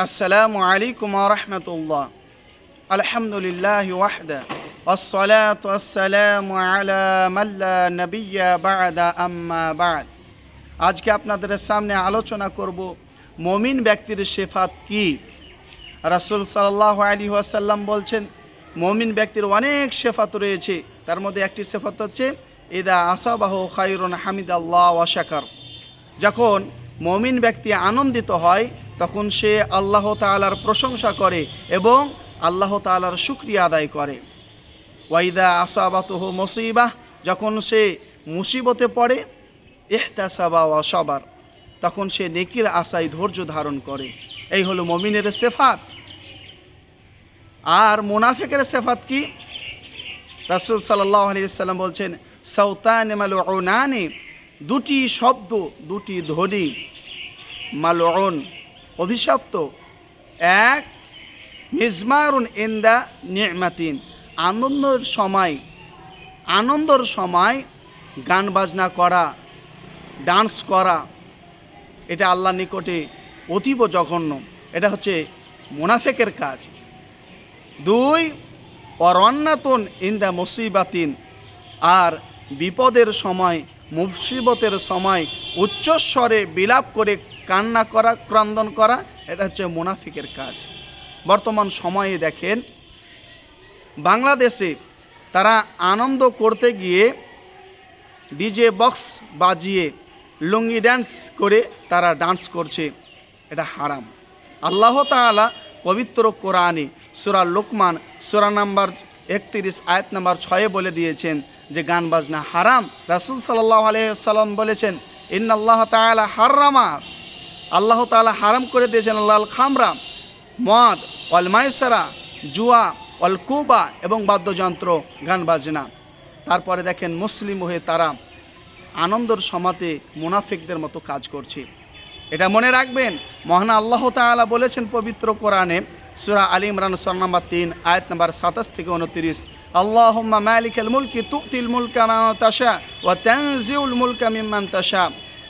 আসসালামু আলাইকুম রহমতুল্লাহ আলহামদুলিল্লাহ ওয়াহদা والصلاة والسلام على من لا نبي بعد أما بعد আজকে আপনাদের সামনে আলোচনা করব মমিন ব্যক্তির শেফাত কি রাসূল সাল্লাহ আলী ওয়াসাল্লাম বলছেন মমিন ব্যক্তির অনেক শেফাত রয়েছে তার মধ্যে একটি শেফাত হচ্ছে ইদা আসাবাহ খায়রুন হামিদ আল্লাহ ওয়াশাকার যখন মমিন ব্যক্তি আনন্দিত হয় তখন সে আল্লাহ তাআলার প্রশংসা করে এবং আল্লাহ তাআলার শুক্রিয়া আদায় করে। ওয়াইদা আসাবাতহ মুসিবাহ, যখন সে মুসিবতে পড়ে, ইহতাসাবা ওয়া সবার, তখন সে নেকির আশায় ধৈর্য ধারণ করে। এই হলো মমিনের সেফাত। আর মোনাফেকের সেফাত কি? রাসূল সাল্লাম বলছেন, সাউতান মালউনানি, দুটি শব্দ, দুটি ধ্বনি, মালউন। অভিশপ্ত। এক, মিজমারুন ইন্দা নিমাতিন। আনন্দের সময়, আনন্দর সময় গান বাজনা করা, ডান্স করা, এটা আল্লাহ নিকটে অতীব জঘন্য। এটা হচ্ছে মুনাফেকের কাজ। দুই, অরণ্যাতন ইন্দা মুসিবাতিন। আর বিপদের সময় মুসিবতের সময় উচ্চস্বরে বিলাপ করে কান্না করা, ক্রন্দন করা, এটা হচ্ছে মুনাফিকের কাজ। বর্তমান সময়ে দেখেন, বাংলাদেশে তারা আনন্দ করতে গিয়ে ডিজে বক্স বাজিয়ে, লুঙ্গি ড্যান্স করে তারা ডান্স করছে। এটা হারাম। আল্লাহ তাআলা পবিত্র কোরআনে সুরা লোকমান, সুরা নাম্বার একত্রিশ, আয়াত নাম্বার ছয়ে বলে দিয়েছেন যে গান বাজনা হারাম। রাসুল সাল্লাহ আলহাম বলেছেন ইন আল্লাহ তাআলা হারামা। আল্লাহ তাআলা হারাম করে দিয়েছেন আল্লাহ খামরা, মদ অল মাইসারা, জুয়া অল কুবা এবং বাদ্যযন্ত্র, গান বাজনা। তারপরে দেখেন মুসলিম হয়ে তারা আনন্দর সমাতে মুনাফিকদের মতো কাজ করছে। এটা মনে রাখবেন, মহান আল্লাহ তাআলা বলেছেন পবিত্র কোরআনে সুরা আলী ইমরান সুরা নাম্বার তিন আয়াত নাম্বার সাতাশ থেকে উনত্রিশ আল্লাহ মালিকাল মুলকি তুতিল মুলকা মান তাশা ওয়া তানজিউল মুলকা মিম্মান তাশা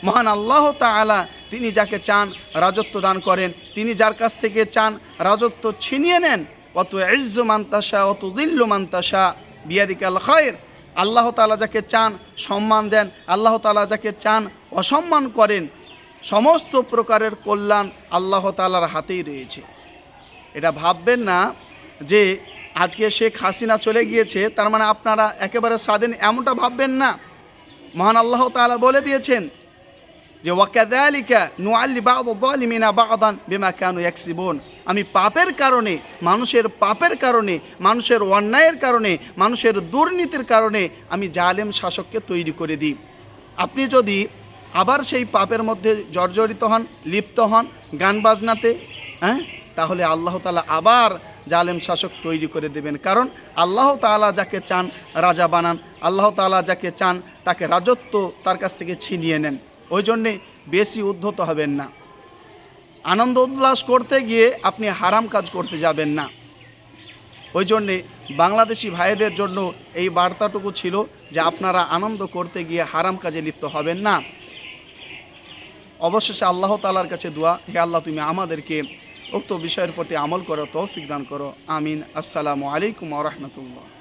মহান আল্লাহ তাআলা, তিনি যাকে চান রাজত্ব দান করেন, তিনি যার কাছ থেকে চান রাজত্ব ছিনিয়ে নেন। অত ইজ্জু মান্তাসা অত জিল্লু মান্তাসা বিয়াদিকাল খায়ের আল্লাহ তাআলা যাকে চান সম্মান দেন, আল্লাহ তাআলা যাকে চান অসম্মান করেন। সমস্ত প্রকারের কল্যাণ আল্লাহ তাআলার হাতেই রয়েছে। এটা ভাববেন না যে আজকে শেখ হাসিনা চলে গিয়েছে, তার মানে আপনারা একেবারে স্বাধীন এমনটা ভাববেন না। মহান আল্লাহ তাআলা বলে দিয়েছেন যে ওয়াকাদালিকা নুআল্লি বালিমিনা বাগাদান বিমা কানু ইয়াকসিবুন। আমি পাপের কারণে, মানুষের পাপের কারণে, মানুষের অন্যায়ের কারণে, মানুষের দুর্নীতির কারণে আমি জালেম শাসককে তৈরি করে দিই। আপনি যদি আবার সেই পাপের মধ্যে জর্জরিত হন, লিপ্ত হন, গান বাজনাতে হ্যাঁ তাহলে আল্লাহ তালা আবার জালেম শাসক তৈরি করে দেবেন। কারণ আল্লাহ তাআলা যাকে চান রাজা বানান, আল্লাহ তালা যাকে চান তাকে রাজত্ব তার কাছ থেকে ছিনিয়ে নেন। ওই জন্যে বেশি উদ্ধত হবেন না। আনন্দ উল্লাস করতে গিয়ে আপনি হারাম কাজ করতে যাবেন না। ওই জন্যে বাংলাদেশি ভাইদের জন্য এই বার্তাটুকু ছিল যে আপনারা আনন্দ করতে গিয়ে হারাম কাজে লিপ্ত হবেন না। অবশেষে আল্লাহ তালার কাছে দোয়া, হে আল্লাহ তুমি আমাদেরকে উক্ত বিষয়ের প্রতি আমল করো তৌফিক দান করো। আমিন। আসসালামু আলাইকুম রহমতুল্লাহ।